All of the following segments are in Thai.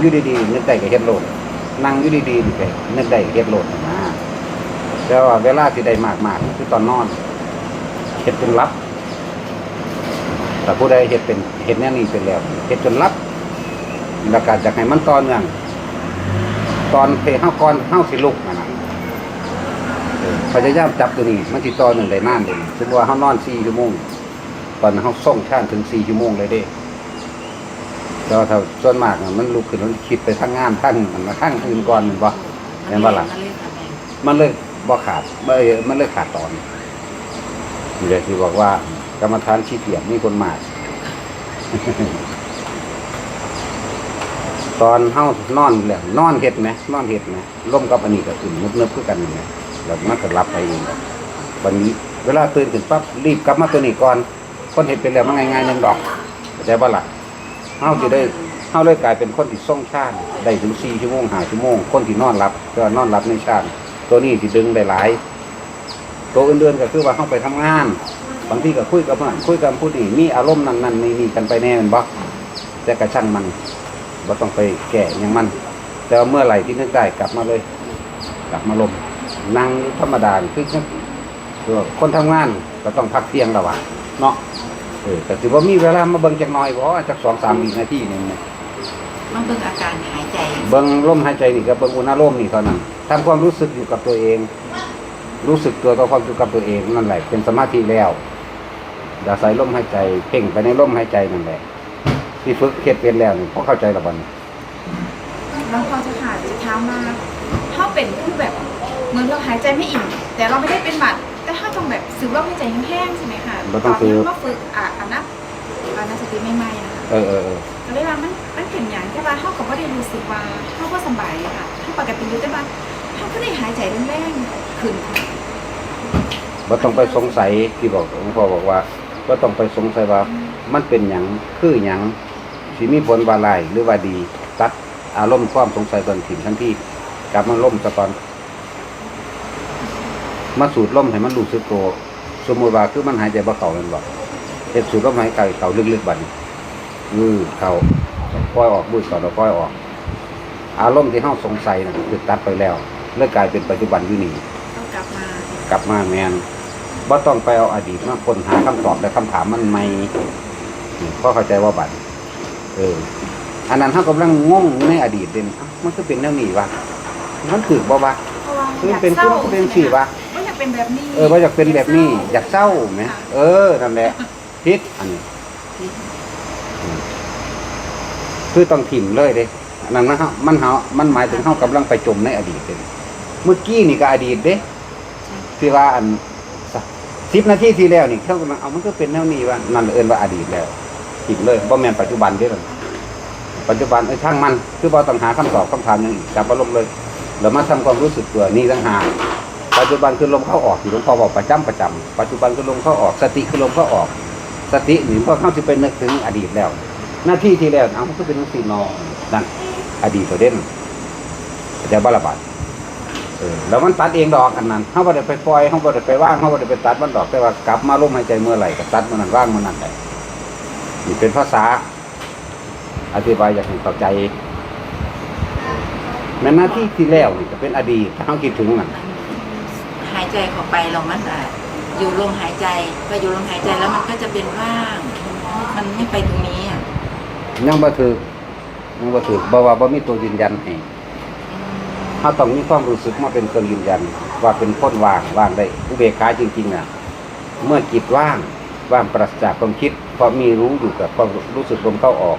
อยู่ดีๆนึกได้ก็เฮ็ดโลดนั่งอยู่ดีๆนี่ก็นึกได้ก็เฮ็ดโลดนะแต่ว่าเวลาที่ได้มากๆคือตอนนอนเฮ็ดจนลับแต่ผู้ใดเฮ็ดเป็นเฮ็ดแนวนี้เป็นแล้วเฮ็ดจนลับแล้วก็จะให้มันต่อเนื่องตอนเพเฮาก่อนเฮาสิลุกนั่นน่ะพยายามจับตัวนี้มันสิต่อเนื่งได้นานเลยสมมุติว่าเฮานอน4ชั่วโมงตอนนั้นเฮาส่งชานถึง4ชั่วโมงเลยเด้ แต่ว่าถ้าส่วนมากน่ะมันลุกขึ้นมันคิดไปทั้งงานทั้งมันมาทั้งอื่นก่อนแมันบ่เห็นบ่ล่ะมันเลยบ่ขาดบ่เอ่มันเลยขาดตอนนี่เลยที่บอกว่ากรรมฐานชี้เกียรติมีคนมากตอนเฮานอนแล้วนอนเฮ็ดไหมนอนเฮ็ดไหมล่มกับอันนี้ก็ขึ้นนึบๆคือกันนี่แหมแล้วมันก็รับไปเองวันนี้เวลาตื่นขึ้นปั๊บรีบกลับมาตัวนี้ก่อนคนเฮ็ดเป็นแล้วมันง่ายๆนึงดอกเข้าใจบ่ล่ะ เฮาจะได้เฮาเลยกลายเป็นคนที่ทรงชาติได้ถึง4ชั่วโมง5ชั่วโมง คนที่นอนหลับก็นอนหลับในชาติตัวนี้ที่ดึงได้หลายตัวอื่นๆก็คือว่าเฮาไปทำงาน บางทีก็คุยกับเพื่อนคุยกับผู้นี้มีอารมณ์นั้นๆนี่ๆกันไปแน่แมันบ่แต่กระชั่งมันบ่ต้องไปแก้หยังมัน แต่ว่าเมื่อไหร่ที่นึกได้กลับมาเลย กลับมาลมนั่งธรรมดาคือคือว่าคนทำงานก็ต้องพักเที่ยงแล้วว่ะเนาะ ออแต่ถือว่ามีเวลามาเบิ่งจักหน่อยบ่จักสองสามวินาทีหนึงเนี่ยมันเบิ่งอาการหายใจเบิ่งลมหายใจนี่กับเบิ่งอุณหภูมินี่เท่านั้นทำความรู้สึกอยู่กับตัวเอง รู้สึกตัวต่อความอยู่กับตัวเองนั่นแหละ เป็นสมาธิแล้วอย่าใส่ลมหายใจ เพ่งไปในลมหายใจนั่นแหละที่ฝึกเฮ็ดเป็นแล้วนี่พอเข้าใจและบัดนี้แล้วพอจะขาดจะเท้ามาถ้าเป็นคือแบบเหมือนเราหายใจไม่อิ่มแต่เราไม่ได้เป็นหวัด แต่ถ้าต้องแบบสูบลมหายใจแห้งๆใช่ไหมคะบ่ต้องสูบนที่ว่าฝึกอะอันนับอันนับสติไม่ไหมนะคะเออเออเออก็เลยว่ามันมันเป็นอย่างแค่ว่าเท่ากับว่าได้รู้สึกว่าเท่าก็สบายอะค่ะเท่าปกติอยู่แต่ว่าเท่าก็ได้หายใจแรงๆขึ้นค่ะบ่ต้องไปสงสัยที่บอกหลวงพ่อบอกว่าบ่ต้องไปสงสัยว่า มันเป็นหยังคือหยังสิมีผลว่าร้ายหรือว่าดี ตัดอารมณ์ความสงสัยตอนถิ่นทันทีกลับมาล่มซะก่อน มาสูดลมให้มันรู้สึกตัวสมมติว่าคือมันหายใจบ่เข้าแม่นบ่เฮ็ดสูดลมหายใจเข้าลึกๆบัดนี้มือเข้าปล่อยออกมือเข้าแล้วปล่อยออก อารมณ์ที่เฮาสงสัยน่ะคือตัดไปแล้วเลยกลายเป็นปัจจุบันอยู่นี่ต้องกลับมากลับมาแม่นบ่ต้องไปเอาอดีตมาค้นหาคำตอบและคำถามมันใหม่นี่พอเข้าใจว่าบัดเอออันนั้นเฮากำลังงงในอดีตเด่นเอ้ามันคือเป็นแนวนี้วะมันถูกบ่วะเพราะว่าคืออยากเป็นเศร้าคือเป็นสี่วะว่าอยาก เป็นแบบนี้ เออว่าอยากเป็นแบบนี้ อยากเศร้าไหมเออนั่นแหละพิษอันนี้อืมคือต้องถิ่มเลยเด้อันนั้นนะฮะมันเฮามันหมายถึงเฮากำลังไปจมในอดีตเด้เมื่อกี้นี่ก็อดีตเด้ที่ว่าอันสิบนาทีที่แล้วนี่เขากำลังเอามันก็เป็นแนวนี้ว่านั่นเอิ้นว่าอดีตแล้วถิ่มเลยบ่แม่นปัจจุบันเด้อปัจจุบันเอ้ยช่างมัน คือบ่ต้องหาคำตอบคำถามอย่างอื่นกลับมาลมเลยแล้วมาทำความรู้สึกตัวนี่ต่างหาก ปัจจุบันคือลมเข้าออกที่หลวงพ่อบอกประจำประจำปัจจุบันคือลมเข้าออก สติคือลมเข้าออก สติหนี่งพอเข้าที่ไปนึกถึงอดีตแล้ว หน้าที่ที่แล้วเอาก็เป็นหนังสีนอนั่นอดีตตัวเด่นจะบาระบาดเออแล้วมันตัดเองดอกอันนั้นเขาบ่ได้ไปปล่อยเขาบ่ได้ไปว่างเขาบ่ได้ไปตัดมันดอกแต่ว่ากลับมาลมหายใจเมื่อไหร่ก็ตัดมันนั้นว่างมันนั้นได้นี่เป็นภาษา อธิบายอย่างให้เข้าใจแม้หน้าที่ที่แล้วนี่ก็เป็นอดีตเขาคิดถึงนั่นายใจเข้าไปเรามันอะอยู่ลมหายใจพออยู่ลมหายใจแล้วมันก็จะเป็นว่าง มันไม่ไปตรงนี้อะยังบ่ถือยังบ่ถือบ่ว่าบ่มีตัวยืนยันให้อืมเฮาต้องมีความรู้สึกมาเป็นเครื่องยืนยัน ว่าเป็นคนว่างว่างได้อุเบกขาจริงๆน่ะ เมื่อจิตว่างว่างปราศจากความคิดเพราะมีรู้อยู่กับความรู้สึกลมเข้าออก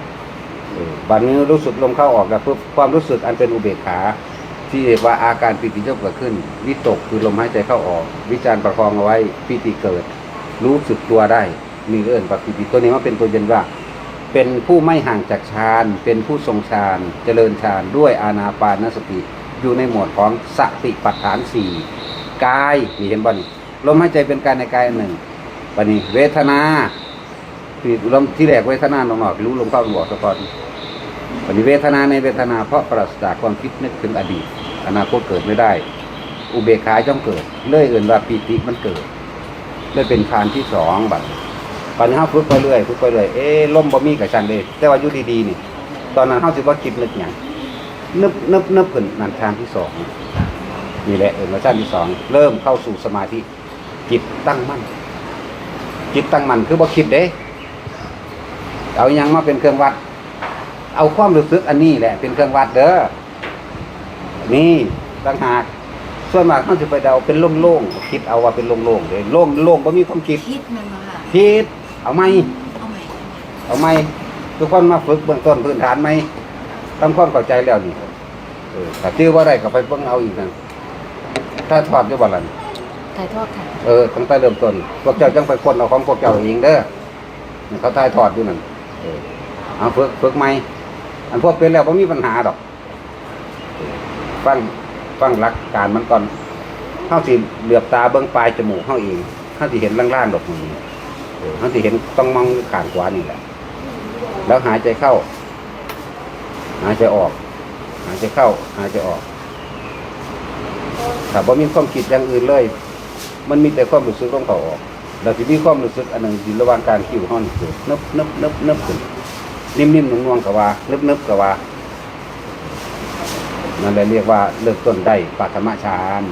เออบัดนี้รู้สึกลมเข้าออกแล้วปุ๊บความรู้สึกอันเป็นอุเบกขา ที่ว่าอาการปิติยกเกิดขึ้น วิตกคือลมหายใจเข้าออก วิจารณ์ประคองเอาไว้ปิติเกิด รู้สึกตัวได้ มีเรื่องปฏิปิติตัวนี้ว่าเป็นตัวเย็นว่า เป็นผู้ไม่ห่างจากฌานเป็นผู้ทรงฌานเจริญฌานด้วยอานาปานสติ อยู่ในหมวดของสติปัฏฐานสี่กายนี่เห็นบ่นี่ลมหายใจเป็นกายในกายหนึ่งบัดนี้เวทนาที่ลมที่แรกเวทนาลงออกรู้ลมเข้าลมออกซะก่อน บัดนี้เวทนาในเวทนาเพราะปราศจากความคิดนึกถึงอดีต อนาคตเกิดไม่ได้ อุเบกขาย่อมเกิด เล่ยเอื่นว่าปีติมันเกิดเลยเป็นฌานที่สองบัดปัญหาฝึกไปเรื่อยฝึกไปเรื่อยเอ๊ล่มบ่มีกับฉันเลยแต่ว่าอยู่ดีๆนี่ ตอนนั้นเฮาสิบ่าคิดนึกหยังนึบนึบนึบขึ้นนั่นทางที่สองนี่แหละเออชั้นที่สองเริ่มเข้าสู่สมาธิจิตตั้งมั่นจิตตั้งมั่นคือบ่คิดเด้ เอาอยังมาเป็นเครื่องวัด เอาความรู้สึกอันนี้แหละ เป็นเครื่องวัดเด้อนี่ต่างหากส่วนมากเขาจะไปเดาเป็นโล่งๆคิดเอาว่าเป็นโล่งๆเลยโล่งโล่งบ่มีความคิดคิดมันมาค่ะคิด เอาไหมเอาใหม่เอาไหมทุกคนมาฝึกเบื้องต้นพื้นฐานไหมทำความเข้าใจแล้วนี่เออถ้าตื้อว่าได้ก็ไปเบิ่งเอาอีกนั่นถ้าถอดอยู่บ่ล่ะถ่ายทอดค่ะเออตั้งแต่เริ่มต้นพวกเจ้าจังไปคนเอาของพวกเจ้าเองเด้อนี่เขาถ่ายทอดอยู่นั่นเออเอาฝึกฝึกไหม อันพวกเป็นแล้วบ่มีปัญหาดอก ฟังฟังหลักการมันก่อนเฮาสิเหลือบตาเบิ่งปลายจมูกเฮาเองเฮาสิเห็นล่างๆดอกนี้เออเฮาสิเห็นต้องมองข้างขวานี่แหละ แล้วหายใจเข้า หายใจออก หายใจเข้า หายใจออกถ้าบ่มีความคิดอย่างอื่นเลย มันมีแต่ความรู้สึกของเขาออกเราจะมีความรู้สึกอันหนึ่งอยู่ระหว่างการคิวห้อนเกิดนึบนึบนึบนึบขึ้น นิ่มๆนุ่งๆกับว่านึบนึบกับว่านั่นแหละเรียกว่าเริ่มต้นได้ปัทมฌาน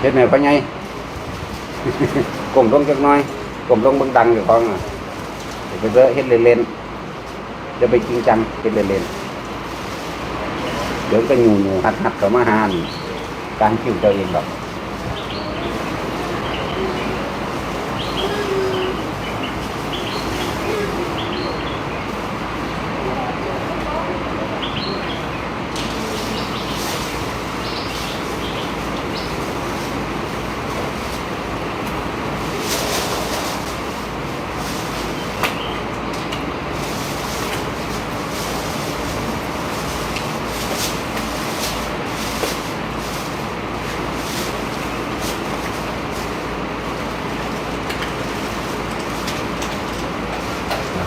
เฮ็ดแนวพะไงกลมลงจักน้อยกลมลงเบิ่งดังอยู่ของอะอย่าไปเด้อเฮ็ดเล่นๆจะไปจริงจังเฮ็ดเล่นๆเดี๋ยวก็อยู่หนูหัดหัดๆเข้ามาหาอันการคิวตัวเองหรอก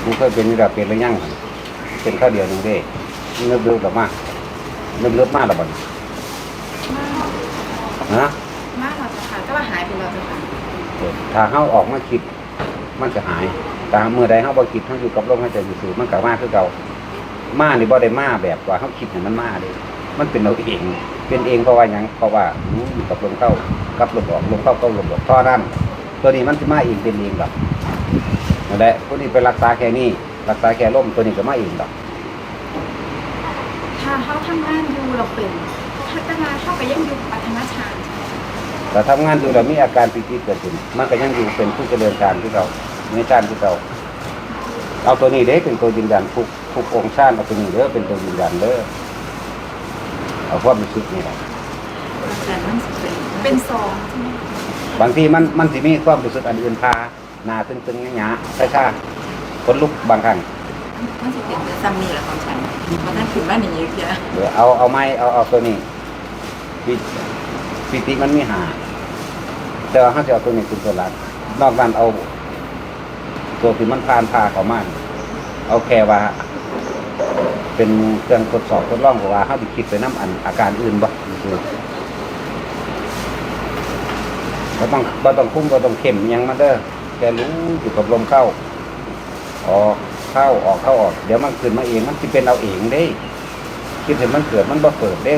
กูเคยเป็นนี่แหละเป็นแล้วยังเป็นข้าวเดียวหนึ่งเด้เนิบเลือบมากเนิบเลือบมากหรอบ่นมากฮะมากเราจะค่ะก็ว่าหายไปเราจะค่ะเออถ้าเฮาออกมาคิด มันจะหายแต่เมื่อใดเฮาบ่คิดเฮาอยู่กับลมหายใจอยู่ๆมันก็มาคือเก่ามานี่บ่ได้มาแบบว่าเฮาคิดให้มันมาเด้มันเป็นเราเอง เป็นเองเพราะว่าหยังเพราะว่ารู้อยู่กับลมเข้ากับลมออกลมเข้าก็ลมออกท่อนั้นตัวนี้มันสิมาเองเป็นเองดอก นั่นแหละพวกนี้ไปรักษาแค่นี้รักษาแค่ลมตัวนี้ก็มาเองดอกถ้าเขาทำงานอยู่เราเป็นพัฒนาเข้าไปยังอยู่ปัทมฌานแต่ทำงานอยู่แล้วมีอาการปิติเกิดขึ้นมันก็ยังอยู่เป็นผู้เจริญฌานที่เราในฌานที่เราเอาตัวนี้เด้เป็นตัวยืนยันทุกทุกองค์ฌานเอาตัวนี้เด้อเป็นตัวยืนยันเด้อเอาความรู้สึกนี่แหละแต่มันสิเป็นเป็นซองใช่ไหมบางทีมันมันสิมีความรู้สึกอันอื่นพา หนาตึงๆหยาๆช้าๆคนลุกบางครั้งมันสิเป็นแต่ซัมนี่แหละของฉันเพราะนั่นคือว่าหนีเพียหรือเอาเอาไม้เอาเอาตัวนี้ปิปิติมันมีหาแต่ว่าเขาจะเอาตัวนี้เป็นตัวหลักนอกนั้นเอา ตัวที่มันผ่านพาเขามาเอาแค่ว่า เป็นเครื่องทดสอบทดลองว่าเขาดิคิดไปน้ำอันอาการอื่นบ่คือเราต้องเราต้องคุ้มเราต้องเข้มอิหยังมาเด้อ แกรู้อยู่กับลมเข้า ออกเข้าออกเข้าออก เดี๋ยวมันขึ้นมาเองมันจะเป็นเอาเองได้คิดเห็นมันเกิดมันบ่เกิดเด้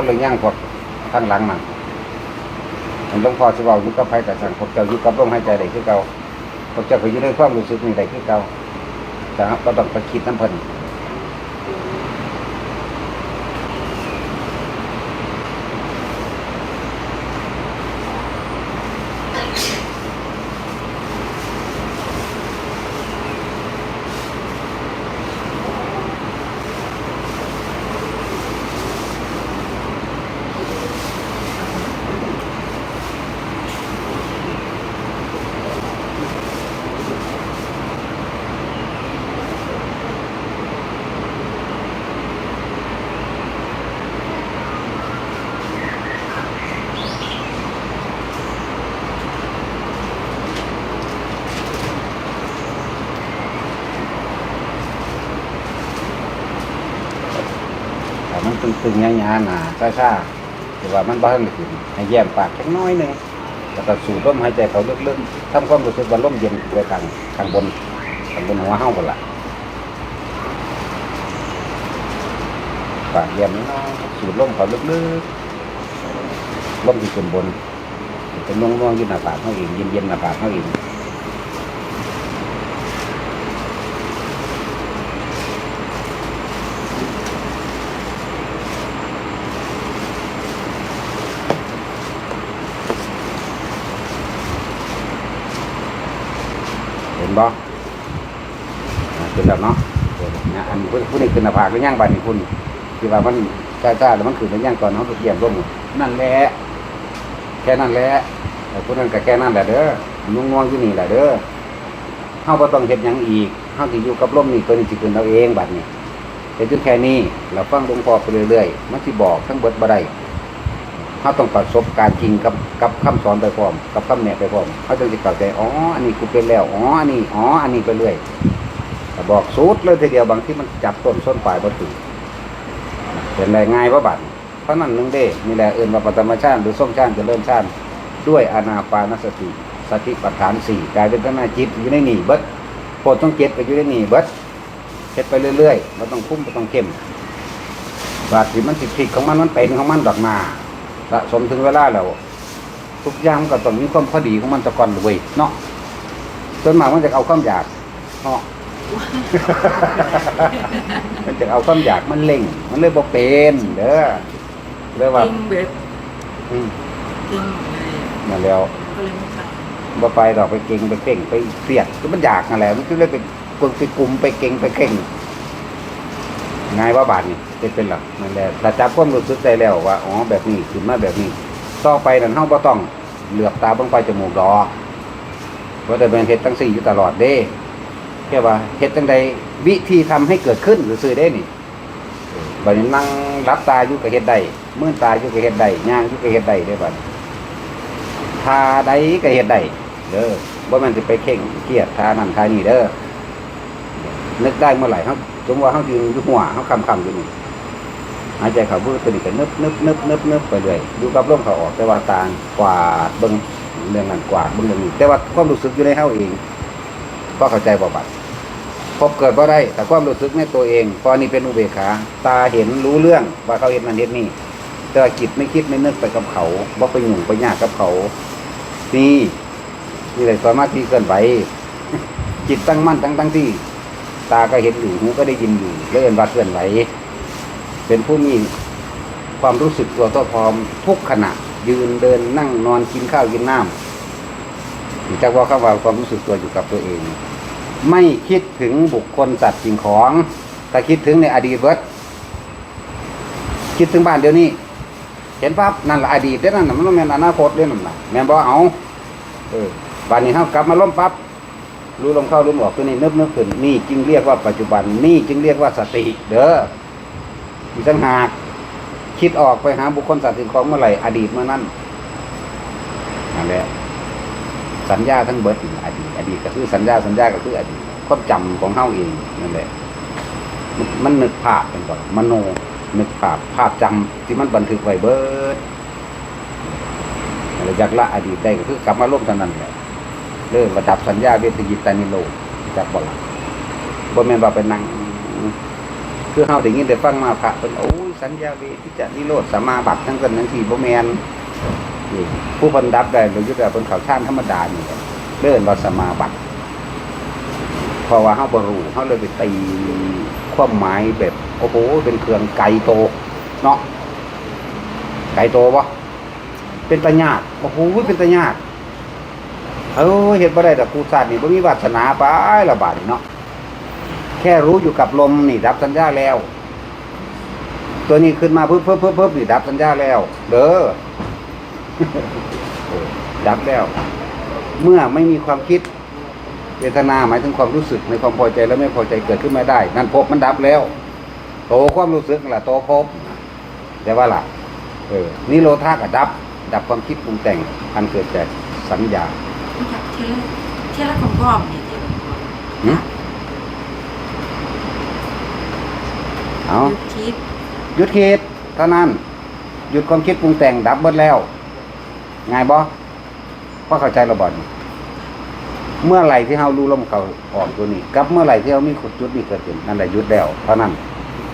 คนเลยย่างพวกข้างหลังนั่นมันต้องพ่อสิบอกยู่กับไฟแต่สั่งพวกเจ้ายู่กับลมหายใจได้คือเก่าพวกเจ้าก็อยู่ในความรู้สึกนี่ได้คือเก่าแต่ก็ต้องไปคิดน้ำเพิ่น ตึงๆยาๆหนาซ่าๆแต่ว่ามันบ้านขึ้นให้แย้มปากแค่น้อยหนึงแล้วก็สูดลมหายใจเขาลึกๆทำความรู้สึกว่าลมเย็นไปทางทางบนทางบนหัวเฮากันละปากแย้มน้อยสูดลมเขาลึกๆลมที่ขึ้นบนเป็นน่วงๆอยู่หน้าปากเขาเองเย็นๆหน้าปากเขาเอง เห็นบ่อ่าเป็นแล้วเนาะเออ นะอันผู้นี้ขึ้นหน้าผากหรือยังบาดนี้คุณที่ว่ามันจ้าๆแล้วมันขึ้นหรือยังก่อนเนาะเยี่ยมร่มนั่นแหละแค่นั้นแหละแต่ผู้นั้นก็แค่นั้นแหละเด้อนุ่งงวงอยู่นี่แหละเด้อเฮาบ่ต้องเฮ็ดหยังอีกเฮาสิอยู่กับลมนี่ตัวนี้สิขึ้นเอาเองบัดนี้เฮ็ดอยู่แค่นี้เราฟังหลวงพ่อไปเรื่อยๆมันสิบอกทั้งเบิดบ่ได้เขาต้องประสบการณ์จริงกับกับคำสอนไปพร้อมกับคำแนะไปพร้อมเขาจึงจะเข้าใจอ๋ออันนี้กูเป็นแล้วอ๋ออันนี้อ๋ออันนี้ไปเรื่อย บอกสูตรเลยทีเดียวบางที่มันจับต้นส้นปลายบ่ถึงเป็นไรง่ายว่าบัดเพราะนั้นนึงเด้นี่แหละเอื่นว่าปฐมชาติหรือส้มชาติจะเริ่มชาติด้วยอนาปานสติสติปัฏฐานสี่กลายเป็นธนาจิตอยู่ในนี่เบิดโพดต้องเจ็ดไปอยู่ในนี่เบิดเจ็ดไปเรื่อยๆไม่ต้องคุ้มไม่ต้องเข้มบาดที่มันสิผิดของมันมันเป็นของมันดอกหนาสะสมถึงเวลาแล้วทุกอย่างมันก็ต้องมีความพอดีของมันตะกอนเลยเนาะส่วนมามันจะเอาความอยากเนาะ มันจะเอาความอยากมันเล่ง มันเลยบ่เป็นเด้อเรียกว่าเก่งเบ็ดอืมเก่งเลยนั่นแล้วก็เลยไม่ไปบ่ไปดอกไปเก่งไปเก่งไปเสียดก็มันอยากนั่นแหละมันก็เลยไปกลุ่มไปกลุ่มไปเก่งไปเก่งง่ายว่าบาทนี่เป็นเป็นหลักนั่นแหละถ้าจับความรู้สึกได้แล้วว่าอ๋อแบบนี้ขึ้นมาแบบนี้ต่อไปนั่นเฮาบ่ต้องเหลือบตาเบิ่งไปจมูกดอกว่าแต่เป็นเฮ็ดตั้งสี่อยู่ตลอดเด้ แค่ว่าเฮ็ดจังใดวิธีทำให้เกิดขึ้นซื่อๆเด้นี่บัดนี้นั่งรับตาอยู่ก็เฮ็ดได้มื่นตาอยู่ก็เฮ็ดได้ย่างอยู่ก็เฮ็ดได้เด้บัดทาใดก็เฮ็ดได้เด้อบ่แม่นสิไปเข่งเครียดทานั่นทานี่เด้อนึกได้เมื่อไหร่เฮาสมว่าเฮายืนอยู่หัวเฮาคำๆอยู่นี่หายใจเข้าพูดตัวนี้ก็นึบนึบนึบนึบนึบไปเลยดูกับลมเขาออกแต่ว่าตางกวาเบิ้งเรื่องนั้นกวาเบิ้งเรื่องนี้แต่ว่าความรู้สึกอยู่ในเฮาเองก็เข้าใจบ่บัด พบเกิดบ่ได้แต่ความรู้สึกในตัวเองพอนี่เป็นอุเบกขา ตาเห็นรู้เรื่องว่าเขาเห็นนั่นเห็นนี่ แต่ว่าจิตไม่คิดไม่นึกไปกับเขาบ่ไปหยุ่งไปยากกับเขานี่นี่เลยสมาธิเกินไปจิตตั้งมั่นตั้งตั้งที่ ตาก็เห็นอยู่หูก็ได้ยินอยู่เลื่อนว่าเคลื่อนไหวเป็นผู้มีความรู้สึกตัวตัวพร้อมทุกขณะ ยืนเดินนั่งนอนกินข้าวกินน้ำจากว่าเข้าว่าความรู้สึกตัวอยู่กับตัวเอง ไม่คิดถึงบุคคลสัตว์สิ่งของแต่คิดถึงในอดีตเบิดคิดถึงบ้านเดี๋ยวนี้ เห็นปั๊บนั่นแหละอดีตเด้อนั่นน่ะมันต้องแม่นอนาคตเด้อนั่นน่ะแม่นบ่เอาเออบ้านนี้เฮากลับมาล้มปั๊บรู้ลมเข้ารู้ลมออกตัวนี้นึบนึบขึ้นนี่จึงเรียกว่าปัจจุบันนี่จึงเรียกว่าสติเด้ออีกต่างหากคิดออกไปหาบุคคลสัตว์สิ่งของเมื่อไหร่อดีตเมื่อนั้นแหละ สัญญาทั้งเบิดอดีตอดีตก็คือสัญญาสัญญาก็คืออดีตความจำของเฮาเองนั่นแหละมันนึกภาพเป็นก่อนมโนนึกภาพภาพจำที่มันบันทึกไว้เบิดอะไรจากละอดีตได้ก็คือกลับมาล่มเท่านั้นแหละเริ่มระดับสัญญาเวทยิตานิโลจากบ่ละบ่แม่นว่าไปนั่งคือเฮาได้ยินได้ฟังมาพระเพิ่นโอ้ยสัญญาเวทิจะนิโรธสมาบัติทั้งกันทั้งสี่บ่แม่น นี่ผู้เพิ่นดับได้โดยยุทธเพิ่นเข้าฌานธรรมดานี่แหละเดินวาสมาบัติเพราะว่าเฮาบรู้เฮาเลยไปตีความหมายแบบ โอ้โห เป็นเครื่องไกลโต เนาะไกลโตบ่เป็นตาญาตโอ้โหเป็นตาญาตเออเฮ็ดบ่ได้ดอกกูศาสตร์นี่บ่มีวาสนาไปละบาดเนาะแค่รู้อยู่กับลมนี่ดับสัญญาแล้ว ตัวนี้ขึ้นมาเพิ่มเพิ่มเพิ่มเพิ่มนี่ดับสัญญาแล้ว เด้อ ดับแล้ว เมื่อไม่มีความคิดเวทนาหมายถึงความรู้สึกในความพอใจและไม่พอใจเกิดขึ้นมาได้ นั่นภพมันดับแล้ว โตความรู้สึกนั่นล่ะโตภพแต่ว่าล่ะเออนิโรธากับดับ ดับความคิดปรุงแต่งอันเกิดจากสัญญาไม่อยากเที่ยวเที่ยวของพ่อมนี่เที่ยวหึเอาคิดหยุดคิดเท่านั้น หยุดความคิดปรุงแต่งดับเบิดแล้ว ง่ายบ่พอเข้าใจระบอดเมื่อไหร่ที่เฮารู้ลมเขาออกตัวนี้ กับเมื่อไหร่ที่เฮามีขุดจุดนี้เกิดขึ้นนั่นแหละยุดแล้วเท่าะนั้น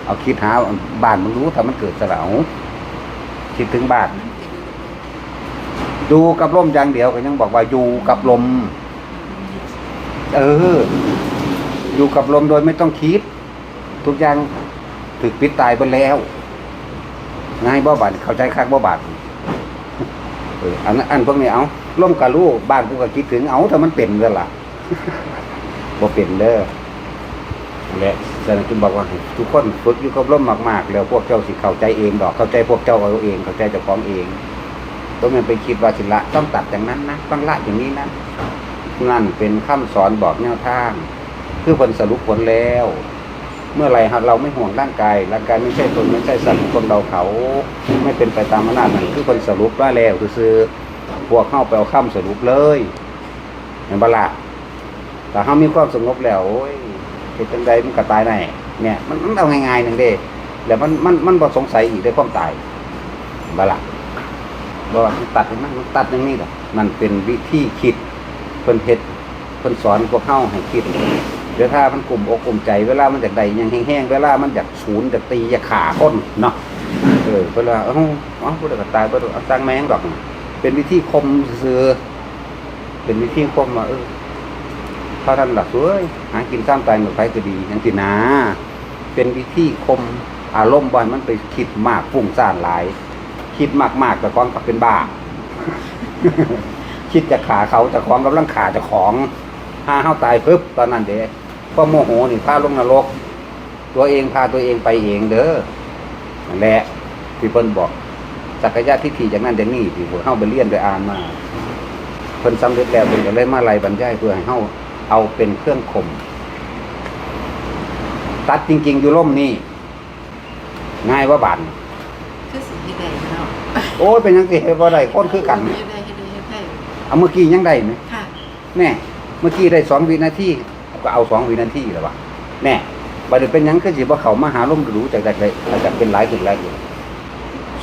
เอาคิดหาบ้านมันรู้ถ้ามันเกิดสระเอาคิดถึงบ้านดูกับลมอย่างเดียวก็ยังบอกว่าอยู่กับลม เออ อยู่กับลมโดยไม่ต้องคิด ทุกอย่างถึกปิดตายไปแล้ว ง่ายบ่บาดเข้าใจคักบ่บาด ออันนั้นอันพวกนี้เอาล่มกับลูกบ้านกูก็คิดถึงเอาถ้ามันเป็นก็ล่ะบ่เป็นเด้อและแต่จุนบอกว่า ทุกคนฝึกอยู่กับลมมากๆ แล้วพวกเจ้าสิเข้าใจเองดอกเข้าใจพวกเจ้าเอาเองเข้าใจเจ้าของเองต้องมันไปคิดว่าสิละต้องตัดอย่างนั้นนะต้องละอย่างนี้นะนั่นเป็นคำสอนบอกแนวทาง คือผลสรุปผลแล้ว เมื่อไหรหากเราไม่ห่วงร่างกายร่างกายไม่ใช่ตนไม่ใช่สัตว์คนเราเขาไม่เป็นไปตามอำนาจนั้นคือผลสรุปว่าแล้วคือพวกเข้าไปเอาข้ามสรุปเลยเห็นบละแต่เขามีความสงบแล้วโอ้ยเป็นจังใดมันก็ตายแน่เนี่ยมันมันเอาง่ายๆหนึ่งเด้แล้วมันมันมันบ่สงสัยอีกได้ความตายเห็นบละบ่าตัดอย่างนั้นมันตัดอย่างนี้หรอมันเป็นวิธีคิดเพิ่นเฮ็ดเพิ่นสอนพวกเข้าให้คิด เดี๋ยวถ้ามันกลุ่มอกกลุ่มใจเวลามันจากใดยังแห้งๆเวลามันจากศูนย์จากตีจากขาคนเนาะเออเวลาเอ้าเอ้าพูดกับตายก็เอาตั้งแมงดอก เป็นวิธีคมซื้อเป็นวิธีคมว่าเออถ้าท่านหลักเว้ยหากินข้ามตายหมดไปก็ดีย่างที่นาเป็นวิธีคมอารมณ์บ่อยมันไปคิดมากฟุ้งซ่านหลาย คิดมากๆแต่ความกลับเป็นบ้า คิดจะขาเขาจะของกำลังขาจะของห้าเฮาตายปึ๊บตอนนั้นเด้ ก็โมโหนี่พาลงนรก ตัวเองพาตัวเองไปเองเด้อนั่นแหละที่เพิ่นบอกสักยะทิฏฐิจากนั้นจากนี้ที่พวกเฮาไปเรียนไปอ่านมาเพิ่นสำเร็จแล้วเพิ่นก็เลยมาไล่บรรยายเพื่อให้เฮาเอาเป็นเครื่องข่มตัดจริง ๆ อยู่ล่มนี่ง่ายว่าบานคือสิ่งที่ใดเนาะโอ้ยเป็นยังสิเฮ็ดบ่ได้คนคือกันเฮ็ดได้เฮ็ดได้เฮ็ดได้เอาเมื่อกี้ยังได้ไหมค่ะแน่เมื่อกี้ได้สองวินาที ก็เอาสองวินาทีแล้ววะแน่บัดนี้เป็นยังคือสิบ่เขามาหาลมรู้จากใดใดอาจจะเป็นหลายขึ้นหลายขึ้น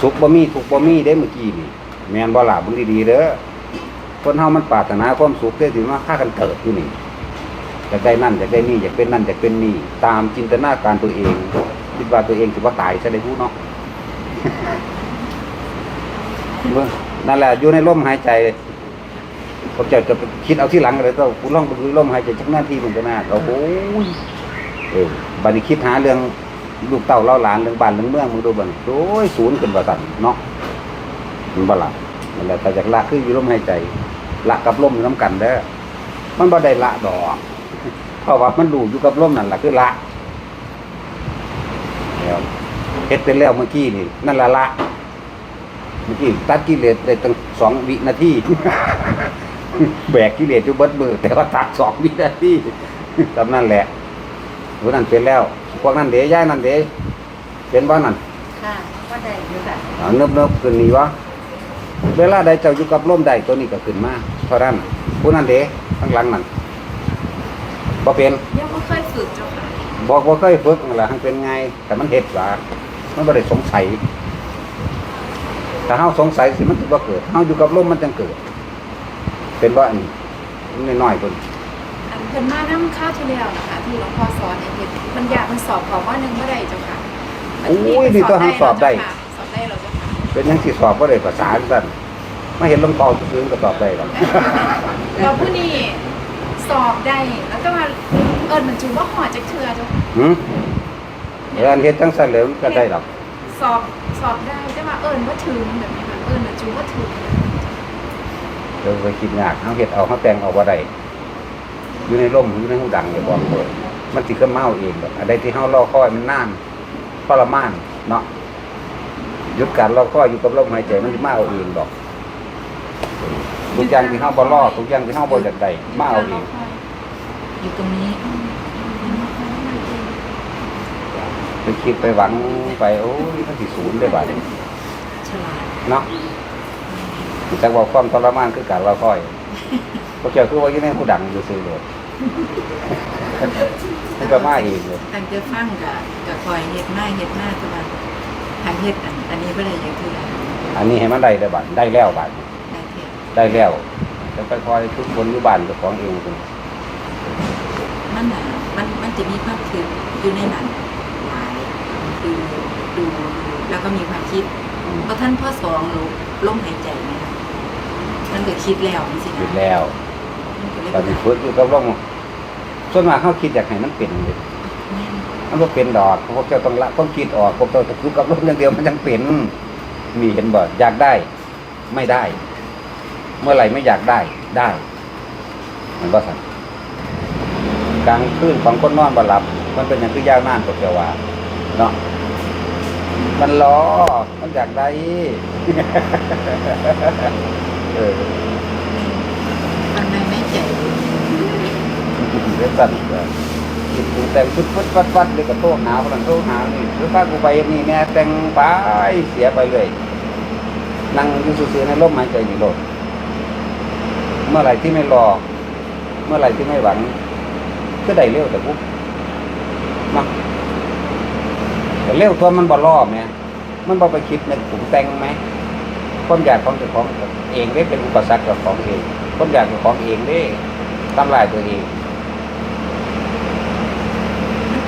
สุขบ่มีทุกบ่มีเด้เมื่อกี้นี่แมนบ่ล่ะเบิ่งดีๆเด้อคนเฮามันปรารถนาความสุขได้ถึงว่าค่ากันเกิดอยู่นี่อยากได้นั่นอยากได้นี่อยากเป็นนั่นอยากเป็นนี่ตามจินตนาการตัวเองคิดว่าตัวเองสิว่าตายซะได้รู้เนาะเบิ่งนั่นแหละอยู่ในลมหายใจ ผมจะจะคิดเอาที่หลังเลยก็คุณลองไปดูลมหายใจชักหน้าที่มันก็น่าเราโอ้ยเออบัดนี้คิดหาเรื่องลูกเต่าเล่าหลานเรื่องบ้านเรื่องเมืองมึงดูบัดนโอ้ยศูนย์ขึ้นว่าสั่นเนาะมันบละนั่นแหละแต่จากละคืออยู่ลมหายใจละกับลมน้ำกันเด้อมันบ่ได้ละดอกเพราะว่ามันดูอยู่กับลมนั่นแหละคือละแล้วเฮ็ดเป็นแล้วเมื่อกี้นี่ นั่นละละเมื่อกี้ตัดกิเลสได้ตั้งสองวินาที แบกกิเลสอยู่เบิดมือแต่ว่าตัดสองวินาทีจำนั่นแหละพวกนั้นเป็นแล้ว พวกนั้นเดย่ายนั่นเดเป็นว่านั่นค่ะก็ได้อยู่ค่ะเอาเนิบเนิบๆขึ้นนี่วะเวลาใดเจ้าอยู่กับลมใดตัวนี้ก็ขึ้นมาเท่านั้นผู้นั้นเดข้างหลังนั่นบ่เป็นยังไม่เคยฝึกเจ้าค่ะบอกว่าเคยฝึกนั่นแหละทั้งเป็นไงแต่มันเห็ดว่ามันบ่ได้สงสัยถ้าเฮาสงสัยสิมันสิบ่เกิดเฮาอยู่กับลมมันจังเกิด เป็นว่าอันนี้น้อยๆคนอันเพิ่นมานั่งข้าวที่แล้วนะคะที่หลวงพ่อสอนเนี่ยเห็นมันอยากมันสอบของว่าหนึ่งเมื่อใดเจ้าค่ะโอ้ยนี่ตัวหังสอบได้ สอบได้เหรอเจ้าค่ะเป็นหยังสิสอบบ่ได้ภาษาซั่นมาเห็นหลวงพ่อซื่อๆก็ตอบได้หรอกเราผู้นี้สอบได้แล้วก็มาเอิญมันจูว่าหอจากเทือเจ้าค่ะหืมเอออันเฮ็ดจังซั่นแล้วมันก็ได้หรอกสอบสอบได้แต่ว่าเอิญว่าถึงแบบนี้ค่ะเอิญมันจูว่าถึง เดี๋ยวไปคิดยากเฮาเฮ็ดเอาเฮาแต่งเอาบ่ได้อยู่ในร่มอยู่ในหูดังอย่าบอกเปิดมันสิก็เมาเองดอกอันใดที่เฮารอคอยมันนานทรมานเนาะหยุดการรอคอยอยู่กับลมหายใจมันสิมาเอาเองดอกทุกอย่างที่เฮาบ่รอทุกอย่างที่เฮาบ่อยากได้มาเอาเองอยู่ตรงนี้ไปคิดไปหวังไปโอ้ยมันสิศูนย์ได้บาดนี้ฉลาดเนาะ จักว่าความทรมานคือการรอคอยพวกเจ้าคือว่าอยู่ในหูดังอยู่ซื่อเลยมันก็มาเองเลยตั้งแต่ฟังกับกับคอยเฮ็ดหน้าเฮ็ดหน้าทุกวันทางเฮ็ดอันอันนี้บ่ได้อย่างที่ได้อันนี้ให้มันได้ได้บัดได้แล้วบัดเฮ็ดได้แล้วจะไปคอยทุกคนอยู่บ้านเจ้าของเองพุ่นมันน่ะมันมันจะมีความคิดอยู่ในนั้นหลายดูดูดูแล้วก็มีความคิดอืมเพราะท่านพ่อสองรู้ลมหายใจไหมคะ มันก็คิดแล้วสิคิดนะแล้วมันก็เลยตอนนี้ฝึกอยู่กับลมส่วนมากเขาคิดอยากให้มันเป็นเลยแม่นมันบ่เป็นดอกพวกเจ้าต้องละต้องคิดออกพวกเจ้าจะคือกับลมอย่างเดียวมันยังเป็น มีเห็นบ่อยากได้ ไม่ได้ เมื่อไหร่ไม่อยากได้ได้มันบ่สั่นกลางคืนของคนนอนบ่หลับ มันเป็นอย่างคือยาวนานตัวเดียวว่าเนาะมันล้อมันอยากได้ เออมันไม่ไม่ใจเรื่องสั่นก็คิดถึงแต่งชุดฟัดฟัดฟัดเลยก็โต้หาพลังโต้หานี่หรือถ้ากูไปนี่แน่แต่งไปเสียไปเลยนั่งอยู่ซื่อๆในร่มหายใจนี่โลดเมื่อไหร่ที่ไม่รอ เมื่อไหร่ที่ไม่หวัง ก็ได้เร็วแต่ปุ๊บมาแต่เร็วตัวมันบ่รอแหมมันบ่ไปคิดในกลุ่มแต่งไหม คนอยากของเจ้าของเองได้เป็นอุปสรรคกับของเองคนอยากกับของเองได้ทำลายตัวเอง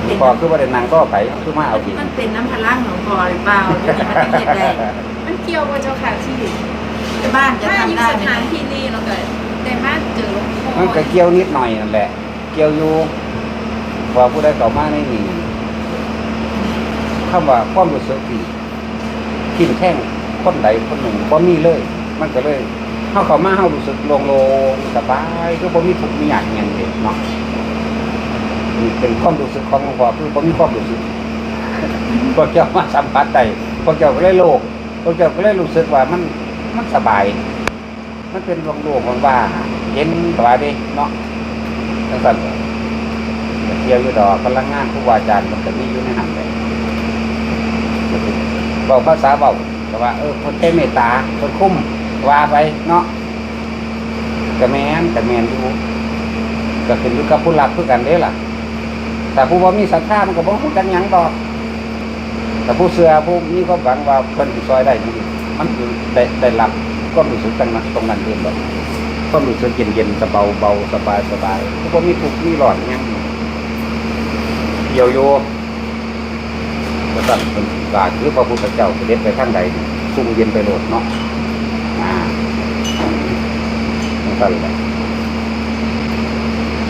เป็นพอคือว่าได้นางก็ไปคือมาเอาเองมันเป็นน้ำพลังของพอหรือเปล่าหรือที่มันจะเฮ็ดได้มันเกี่ยวกับเจ้าค่ะที่ที่บ้านจะถ้าอยู่ทำได้สไหมถานที่นี้เราก็ได้มาเจอหลวงพ่อมันก็เกี่ยวนิดหน่อยนั่นแหละ เกี่ยวอยู่ว่าผู้ใดต่อมาในนี่คำว่าความรู้สึกที่ทิ่มแท่ง คนใดคนหนึ่งบ่มีเลย มันก็เลยเฮาเข้ามาเฮารู้สึกโล่งๆสบายคือบ่มีทุกข์มีหยากหยังเด้เนาะนี่เป็นความรู้สึกของหลวงพ่อคือบ่มีความรู้สึกพวกเจ้ามาสัมผัสได้พวกเจ้าก็เลยโลกพวกเจ้าก็เลยรู้สึกว่ามันมันสบาย มันเป็นโล่งๆว่างๆเย็นสบายดีเนาะทั้งสั้นเกี่ยวอยู่ดอกพลังงานผู้วาอาจารย์มันก็มีอยู่ในหันเลยบอกภาษาเบา แต่ว่าเออคนเทเมตตาคนคุ้มว่าไปเนาะกระแมนกระแมนอยู่ก็ขึ้นอยู่กับผู้หลักเพื่อกันเด้ล่ะ แต่ผู้ว่ามีศรัทธามันก็บ่ฮู้จักหยังดอแต่ผู้เสือผู้มีความหวังว่าเพิ่นซอยได้จริงๆมันคือได้ได้รับก็รู้สึกตรงนั้นตรงนั้นเองดอกก็รู้สึกเย็นๆสบายเบาสบายสบายผู้บ่ามีทุกข์มีร้อนหยังเกี่ยวโย ก็สั่นเป็นกาคือพระพุทธเจ้าเสด็จไปทางใดซุ่มเย็นไปโหลดเนาะอ่าสั่นแหละ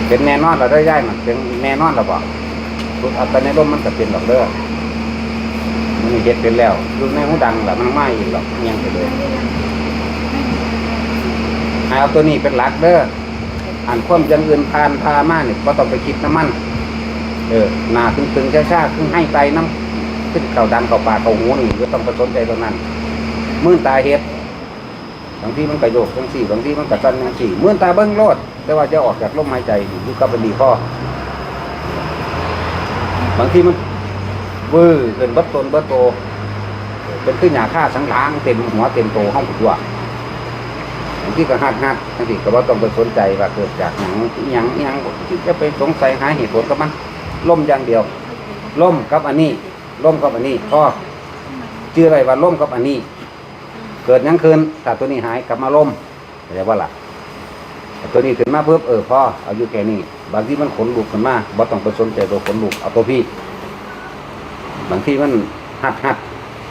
เป็นแน่นอนเราได้ย่ายมันเป็นแน่นอนเราบอกสุดอัตในร่มมันก็เป็นดอกเด้อมันเฮ็ดเป็นแล้วลูในหูดังแหละมันไม่อีกหรอกเงียงไปเลยเอาตัวนี้เป็นหลักเด้ออ่านความยังอื่นผ่านพามาเนี่ยก็ต้องไปคิดน้ำมัน เออหนาตึงๆช้าๆขึ้นให้ไตน้ำ ขึ้นเข่าดังเข่าปากเข่าหูนี่ก็ต้องไปสนใจตรงนั้นมื่นตาเฮ็ดบางทีมันกระโยกบางสี่บางทีมันกระสันบางสี่มื่นตาเบิ้งโลดแต่ว่าจะออกจากลมหายใจอยู่กับบันดีพ่อบางทีมันเวื้อเป็นเบัดตนเบัดโต เป็นขึ้นหยาค่าสังหลางเต็มหัวเต็มโตห้องตัวบางที่ก็หัดหัดบางทีก็ว่าต้องไปสนใจว่าเกิดจากหยังอิหยังอิหยังจะไปสงสัยหาเหตุผลกับมันล่มอย่างเดียวล่มกับอันนี้ ล่มกับอันนี้พ่อชื่ออะไรว่าล่มกับอันนี้ เกิดหยังคืนถ้าตัวนี้หายกลับมาล่มเข้าใจว่าล่ะแต่ตัวนี้ขึ้นมาเพิ่มเออพ่อเอาอยู่แค่นี้บางทีมันขนลุกขึ้นมาบ่ต้องไปสนใจตัวขนลุกเอาตัวพี่ บางทีมันหัดหัด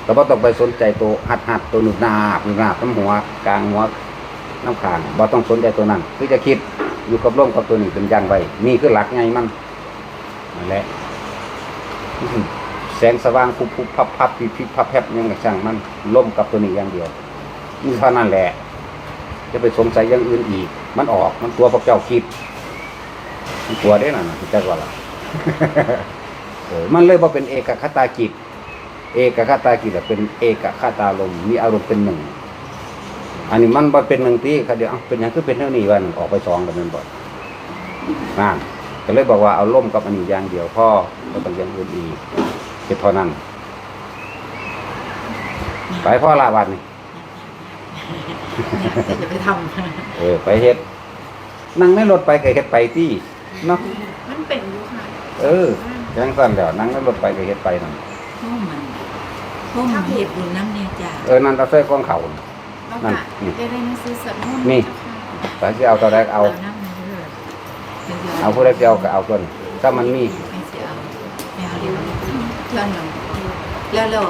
เราบ่ต้องไปสนใจตัวหัดหัดตัวหนุนาบหนุนาบน้ำหัวกลางหัวน้ำขางบ่ต้องสนใจตัวนั้นคือจะคิดอยู่กับร่มกับตัวนี้เป็นอยังไว้มีคือหลักไงมันนั่นแหละอื้อหือแส งสว่างพุบพุบพับพับพิบพิบพับแพบยังกระช่างมันล่มกับตัวนี้อย่างเดียวนี่เท่านั้นแหละ จะไปสงสัยอย่างอื่นอีก มันออกมันตัวพวกเจ้าคิดมันตัวได้น่ะนะที่จักว่าล่ะเออมันเลยว่าเป็นเอกคตาจิตเอกคตาจิตอะเป็นเอกคตาลมณ์มีอารมณ์เป็นหนึ่ง อันนี้มันบ่เป็นหนึ่งที่เขาเดี๋ยวเอ้าเป็นอย่างคือเป็นเท่านี้วันออกไปสองกันนั่นบ่นั่นก็เลยบอกว่าเอาล่มกับอันนี้อย่างเดียวพ่อก็ต้องอย่างอื่นอีก เก็เท่านั้น ไปพ่อลาวันนี่แต่จะไปทเออ ไปเฮ็ด นั่งในรถไปก็เฮ็ดไปที่เนาะมันเป็นอยู่ค่ะเออยังสั่นแล้วนั่งในรถไปก็เฮ็ดไปนั่นำเพราะมันพวกเฮ็ดบุญน้ำเนี่ยจ้ะเออนั่นเราใส่ของเขาแล้วนั่ก็นนี่ได้ได้หนังสือสวดมนต์นี่เจ้าค่ะแต่ที่เอาตัวแรกเอาน้ำมันเลิศเอาผู้ใดจะเอาก็เอาตัวนี้ถ้ามันมี พื่อนเราแล้วเรา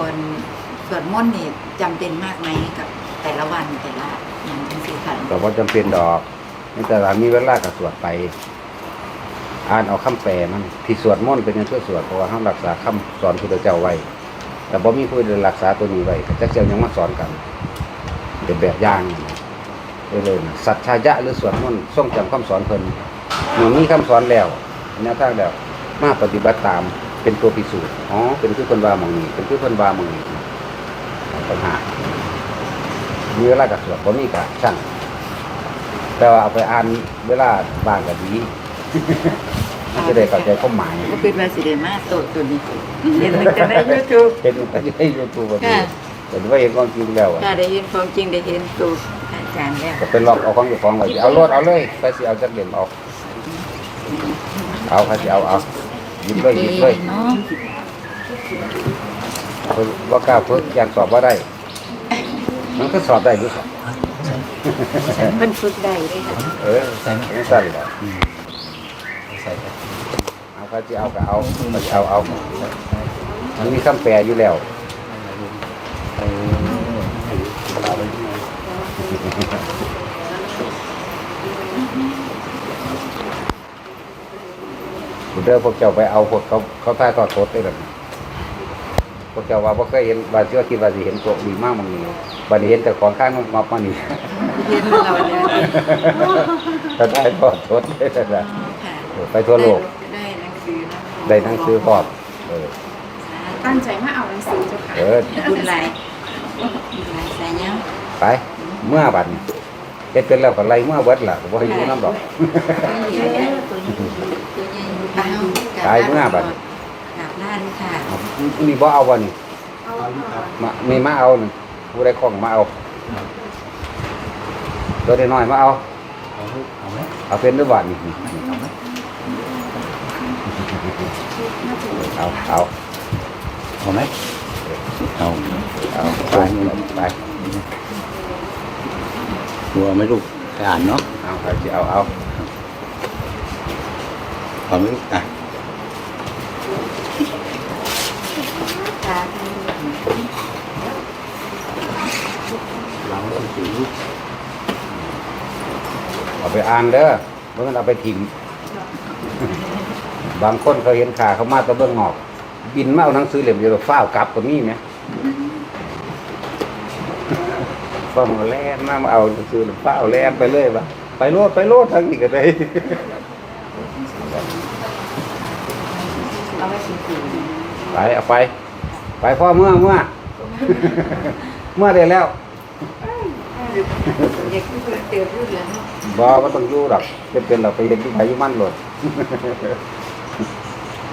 สวดมนต์นี่จำเป็นมากไหมกับแต่ละวันแต่ละอย่างจังซี่ค่ะก็บ่าจำเป็นดอกนี่แต่ว่ามีเวลาก็สวดไป อ่านเอาคำแปลมันที่สวดมนต์เป็นอย่างเพื่อสวดเพราะว่าเฮารักษาคำสอนพุทธเจ้าไว้ แต่บ่มีผู้ใดรักษาตัวนี้ไว้ก็จักเจ้ายังมาสอนกันเป็นแบบอย่างนี่เลยนะสัจชายะหรือสวดมนต์ทรงจำคำสอนเพิ่นเมื่อมีคำสอนแล้วแนวทางแล้วมาปฏิบัติตาม เป็นตัวพิสูจน์อ๋อเป็นคือเพิ่นว่าหมองนี้เป็นคือเพิ่นว่าหมองนี้ปัญหามีเวลาก็สวดบ่มีก็ช่างแต่ว่าเอาไปอ่านเวลาบ้างก็ดีมันจะได้เข้าใจความหมายก็เป็นว่าสิเดมาโตตัวนี้เห็นมันจะได้ยูทูบเห็นมันก็จะได้ยูทูบแบบนี้ค่ะแต่ว่าเห็นความจริงแล้วอะถ้าได้เห็นของจริงได้เห็นตัวอาจารย์แล้วก็เป็นลอกเอาของอยู่ของไว้สิเอารถเอาเลยไปสิเอาจักเด่นเอาเอาใครสิเอาเอา หยิบเลยหยิบเลยเนาะเพิ่นว่ากล้าเพิ่นยังสอบว่าได้ มันก็สอบได้หรือสอบมันฝึกได้เลยค่ะเออไม่สั่นแหละใส่ไปเอาใครสิเอาก็เอาใครสิเอาเอามันมีคำแปลอยู่แล้วเออ เอาไปที่ไหนเด้อพวกเจ้าไปเอาพวกเขาเขาท่ายทอดโทษได้แบบนี้พวกเจ้าว่าบ่เคยเห็นบาเชื่อคิดว่าสิเห็นตัวดีมากมันนี้บัดนี้เห็นแต่ของข้างมันมาปานนี้เห็นเราเนี่ยก็ได้ทอดโทษได้แต่ละค่ะไปทั่วโลก ได้หนังสือนะได้หนังสือพอดเออตั้งใจมาเอาหนังสือเจ้าค่ะเออบุญหลายบุญหลายสายยังไปเมื่อบัดนี้เฮ็ดเป็นแล้วก็ไล่เมื่อเบิดล่ะบ่ให้อยู่น้ำดอก ตายเมื่อบัดกราบลาด้วยค่ะเอานี่บ่เอาบ่นี่มามีมาเอานี่ผู้ใดของมาเอาตัวน้อยๆมาเอา เอาเอาไหมเอาเป็นด้วยบาดนี่นี่เอาไหมเอาเอาเอาไหมเอาเอาไปไปกลัวไหม่ลูกไปอ่านเนาะเอาไปสิเอาเอาเอาไหม่ลูกอะค่ะ เราสิลูกเอาไปอ่านเด้อบ่แม่นเอาไปทิ้งบางคนเขาเห็นขาเขามาตะเบื้องนอก บินมาเอาหนังสือเหลี่ยมเดียวฟ้าวกลับก็มีไหมฟ้าวมาแล่นมามาเอาหนังสือฟ้าวแล่นไปเลยวะไปโลดไปโลดทางนี้ก็ได้เอาไว้สิสิไปเอาไป ไปพ่อเมื่อเมื่อ เมื่อได้แล้ว เด็กที่เกิดเติบรู้เหลืองบ่ว่าต้องอยู่หรอกเป็นเป็นเราไปเห็นที่ไหนอยู่มันเลด